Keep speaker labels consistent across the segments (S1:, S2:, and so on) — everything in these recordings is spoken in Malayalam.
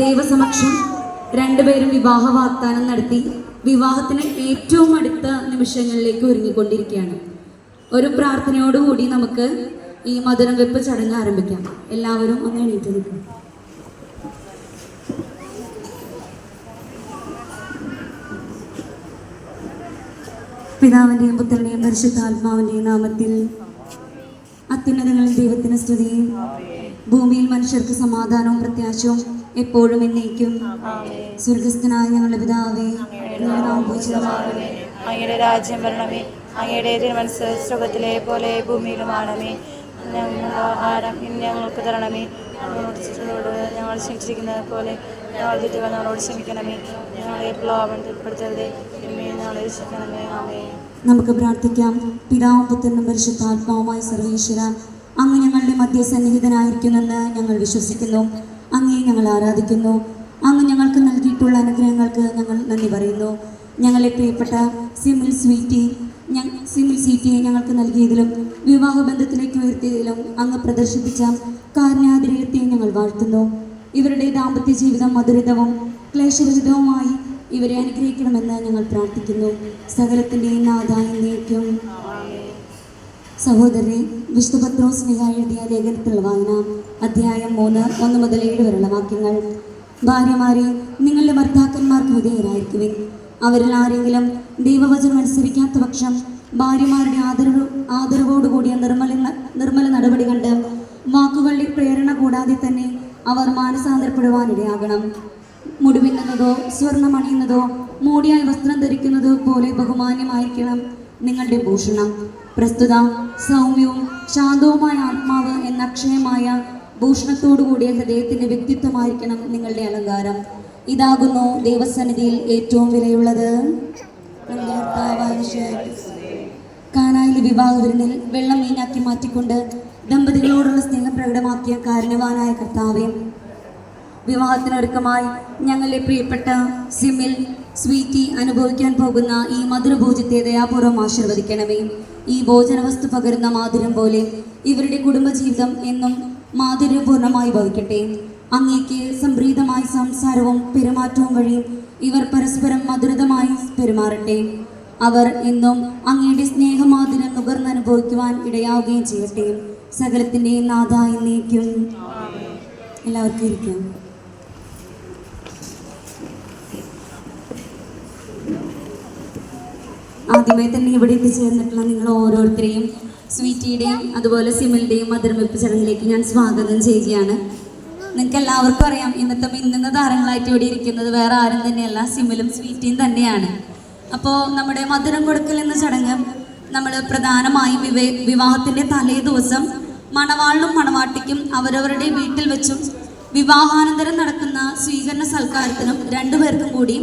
S1: ദൈവസമക്ഷം രണ്ടുപേരും വിവാഹ വാഗ്ദാനം നടത്തി വിവാഹത്തിന് ഏറ്റവും അടുത്ത നിമിഷങ്ങളിലേക്ക് ഒരുങ്ങിക്കൊണ്ടിരിക്കുകയാണ്. ഒരു പ്രാർത്ഥനയോടുകൂടി നമുക്ക് ഈ മധുരം വെപ്പ് ചടങ്ങ് ആരംഭിക്കാം. എല്ലാവരും ഒന്ന് എണീറ്റ് നിൽക്കും. പിതാവിന്റെയും പുത്രന്റെയും പരിശുദ്ധാത്മാവിന്റെയും നാമത്തിൽ അത്യുന്നതങ്ങളിൽ ദൈവത്തിന് സ്തുതിയും ഭൂമിയിൽ മനുഷ്യർക്ക് സമാധാനവും പ്രത്യാശവും എപ്പോഴും എന്നേക്കും. സ്വർഗസ്ഥനായ ഞങ്ങളുടെ പിതാവേ പൂജിതമാകണമേ
S2: അങ്ങയുടെ രാജ്യം വരണമേ. അങ്ങയുടെ തിരുമനസ് സ്വർഗത്തിലെ പോലെ ഭൂമിയിലുമാണമേ ഞങ്ങൾ ആഹാരം ഇന്ന് ഞങ്ങൾക്ക് തരണമേ. ഞങ്ങളോട് ഞങ്ങൾ ക്ഷമിച്ചിരിക്കുന്നത് പോലെ ഞങ്ങൾ തെറ്റുകൾ ഞങ്ങളോട് ക്ഷമിക്കണമേ. ഞങ്ങളെ പ്ലാവൻ ഉൾപ്പെടുത്തരുതേ തിന്മയെ ഞങ്ങളെ രക്ഷിക്കണമേ. ആമേ
S1: നമുക്ക് പ്രാർത്ഥിക്കാം. പിതാവും പുത്രനും പരിശുദ്ധാത്മാവുമായി സർവീശ്വര അങ്ങ് ഞങ്ങളുടെ മധ്യസന്നിഹിതനായിരിക്കുമെന്ന് ഞങ്ങൾ വിശ്വസിക്കുന്നു. അങ്ങേ ഞങ്ങൾ ആരാധിക്കുന്നു. അങ്ങ് ഞങ്ങൾക്ക് നൽകിയിട്ടുള്ള അനുഗ്രഹങ്ങൾക്ക് ഞങ്ങൾ നന്ദി പറയുന്നു. ഞങ്ങളെ പ്രിയപ്പെട്ട സിമിൽ സ്വീറ്റി സിമിൽ സ്വീറ്റിയെ ഞങ്ങൾക്ക് നൽകിയതിലും വിവാഹബന്ധത്തിലേക്ക് ഉയർത്തിയതിലും അങ്ങ് പ്രദർശിപ്പിച്ച കാരുണ്യാതിരയത്തെ ഞങ്ങൾ വാഴ്ത്തുന്നു. ഇവരുടെ ദാമ്പത്യ ജീവിതം മധുരിതവും ക്ലേശരഹിതവുമായി ഇവരെ അനുഗ്രഹിക്കണമെന്ന് ഞങ്ങൾ പ്രാർത്ഥിക്കുന്നു. സകലത്തിന്റെയും നാഥായനേക്കും വിശുദ്ധ പത്രോസ് സ്നേഹ എഴുതിയ ലേഖനത്തിലുള്ള വായന അധ്യായം മൂന്ന് ഒന്ന് മുതൽ ഏഴ് വരെയുള്ള വാക്യങ്ങൾ. ഭാര്യമാരെ നിങ്ങളുടെ ഭർത്താക്കന്മാർക്ക് വിധേയരായിരിക്കുവിൻ. അവരിൽ ആരെങ്കിലും ദൈവവചനം അനുസരിക്കാത്ത പക്ഷം ഭാര്യമാരുടെ ആദരവ് ആദരവോടുകൂടിയ നിർമ്മല നിർമ്മല നടപടി കണ്ട് വാക്കുകളുടെ പ്രേരണ കൂടാതെ തന്നെ അവർ മാനസാന്തരപ്പെടുവാനിടയാകണം. മുടിവിന്നുന്നതോ സ്വർണമണിയുന്നതോ മൂടിയായി വസ്ത്രം ധരിക്കുന്നതോ പോലെ ബഹുമാന്യമായിരിക്കണം. നിങ്ങളുടെ ഭൂഷണം. പ്രസ്തുത സൗമ്യവും ശാന്തവുമായ ആത്മാവ് എന്ന അക്ഷയമായ ഭൂഷണത്തോടുകൂടിയ ഹൃദയത്തിന്റെ വ്യക്തിത്വമായിരിക്കണം നിങ്ങളുടെ അലങ്കാരം. ഇതാകുന്നു ദൈവസന്നിധിയിൽ ഏറ്റവും വിലയുള്ളത്. കാനായിലെ വിവാഹ വിരുന്നിൽ വെള്ളം മീനാക്കി മാറ്റിക്കൊണ്ട് ദമ്പതികളോടുള്ള സ്നേഹം പ്രകടമാക്കിയ കാരണവാനായ കർത്താവെ വിവാഹത്തിനൊരുക്കമായി ഞങ്ങളുടെ പ്രിയപ്പെട്ട സിമിൽ സ്വീറ്റി അനുഭവിക്കാൻ പോകുന്ന ഈ മധുരഭോജത്തെ ദയാപൂർവം ആശീർവദിക്കണമേ. ഈ ഭോജനവസ്തു പകരുന്ന മാധുര്യം പോലെ ഇവരുടെ കുടുംബജീവിതം എന്നും മാധുര്യപൂർണമായി ഭവിക്കട്ടെ. അങ്ങേക്ക് സംപ്രീതമായ സംസാരവും പെരുമാറ്റവും വഴി ഇവർ പരസ്പരം മധുരതമായി പെരുമാറട്ടെ. അവർ എന്നും അങ്ങയുടെ നുകർന്ന് അനുഭവിക്കുവാൻ ഇടയാവുകയും ചെയ്യട്ടെ. സകലത്തിന്റെയും നാഥ എന്നേക്കും. എല്ലാവർക്കും ഇരിക്കാം. ആദ്യമായി തന്നെ ഇവിടെ എത്തിച്ചേർന്നിട്ടുള്ള നിങ്ങൾ ഓരോരുത്തരെയും സ്വീറ്റിയുടെയും അതുപോലെ സിമിലിന്റെയും മധുരമിപ്പ് ചടങ്ങിലേക്ക് ഞാൻ സ്വാഗതം ചെയ്യുകയാണ്. നിങ്ങൾക്ക് എല്ലാവർക്കും അറിയാം ഇന്നത്തെ മിന്നുന്ന താരങ്ങളായിട്ട് ഇവിടെ ഇരിക്കുന്നത് വേറെ ആരും തന്നെയല്ല സിമിലും സ്വീറ്റിയും തന്നെയാണ്. അപ്പോൾ നമ്മുടെ മധുരം കൊടുക്കൽ എന്ന ചടങ്ങ് നമ്മൾ പ്രധാനമായും വിവേ വിവാഹത്തിന്റെ തലേ ദിവസം മണവാളിനും മണവാട്ടിക്കും അവരവരുടെ വീട്ടിൽ വെച്ചും വിവാഹാനന്തരം നടക്കുന്ന സ്വീകരണ സൽക്കാരത്തിനും രണ്ടുപേർക്കും കൂടി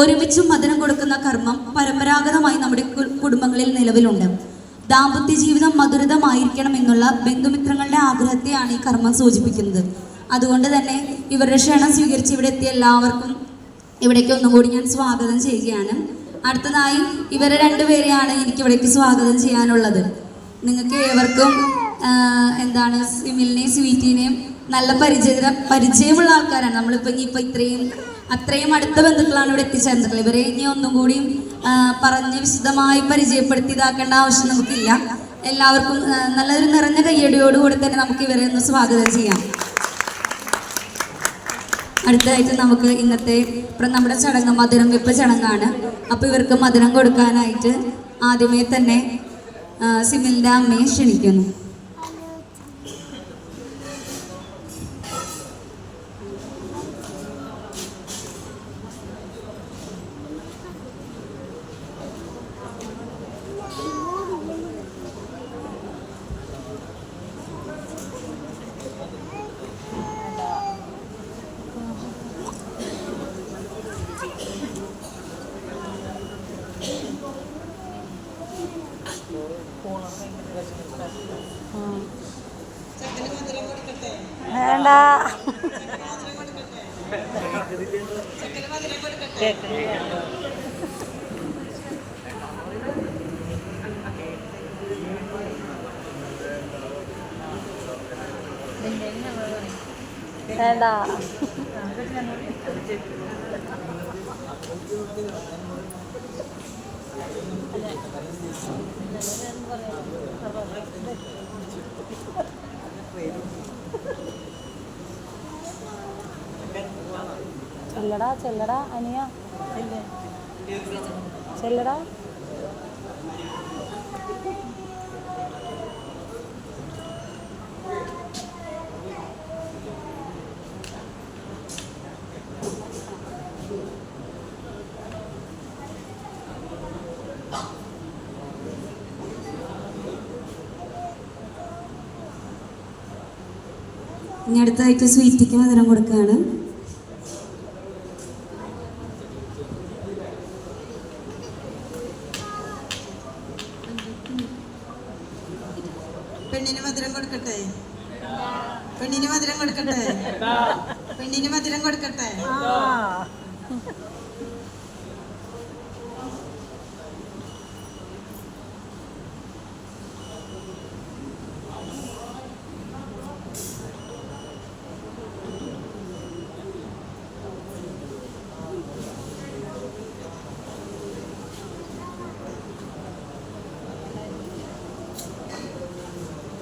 S1: ഒരുമിച്ചും മദനം കൊടുക്കുന്ന കർമ്മം പരമ്പരാഗതമായി നമ്മുടെ കുടുംബങ്ങളിൽ നിലവിലുണ്ട്. ദാമ്പത്യ ജീവിതം മധുരിതമായിരിക്കണം എന്നുള്ള ബന്ധുമിത്രങ്ങളുടെ ആഗ്രഹത്തെയാണ് ഈ കർമ്മം സൂചിപ്പിക്കുന്നത്. അതുകൊണ്ട് തന്നെ ഇവരുടെ ക്ഷണം സ്വീകരിച്ച് ഇവിടെ എത്തിയ എല്ലാവർക്കും ഇവിടേക്ക് ഒന്നുകൂടി ഞാൻ സ്വാഗതം ചെയ്യുകയാണ്. അടുത്തതായി ഇവരെ രണ്ടുപേരെയാണ് എനിക്ക് ഇവിടേക്ക് സ്വാഗതം ചെയ്യാനുള്ളത്. നിങ്ങൾക്ക് ഏവർക്കും എന്താണ് സിമിലിനെയും സ്വീറ്റിനെയും നല്ല പരിചയ പരിചയമുള്ള ആൾക്കാരാണ്. നമ്മളിപ്പോൾ ഇനിയിപ്പോൾ ഇത്രയും അത്രയും അടുത്ത ബന്ധുക്കളാണ് ഇവിടെ എത്തിച്ചേർന്നിട്ടുള്ളത്. ഇവരെ ഇനി ഒന്നും കൂടിയും പറഞ്ഞ് വിശദമായി പരിചയപ്പെടുത്തി ഇതാക്കേണ്ട ആവശ്യം നമുക്കില്ല. എല്ലാവർക്കും നല്ലൊരു നിറഞ്ഞ കയ്യടിയോടുകൂടി തന്നെ നമുക്ക് ഇവരെ ഒന്ന് സ്വാഗതം ചെയ്യാം. അടുത്തതായിട്ട് നമുക്ക് ഇന്നത്തെ നമ്മുടെ ചടങ്ങ് മധുരം വെപ്പ് ചടങ്ങാണ്. അപ്പോൾ ഇവർക്ക് മധുരം കൊടുക്കാനായിട്ട് ആദ്യമേ തന്നെ സിമിലിന്റെ അമ്മയെ ക്ഷണിക്കുന്നു.
S2: വേണ്ട. വേണ്ട. ചെല്ലടാ ചെല്ലടാ അനിയ. ചെല്ലടാ.
S1: ഇനി അടുത്തതായിട്ട് സ്വീറ്റിക്ക് മധുരം കൊടുക്കുകയാണ്.
S3: പെണ്ണിന് മധുരം കൊടുക്കട്ടെ? പെണ്ണിന് മധുരം കൊടുക്കട്ടെ? പെണ്ണിന് മധുരം കൊടുക്കട്ടെ?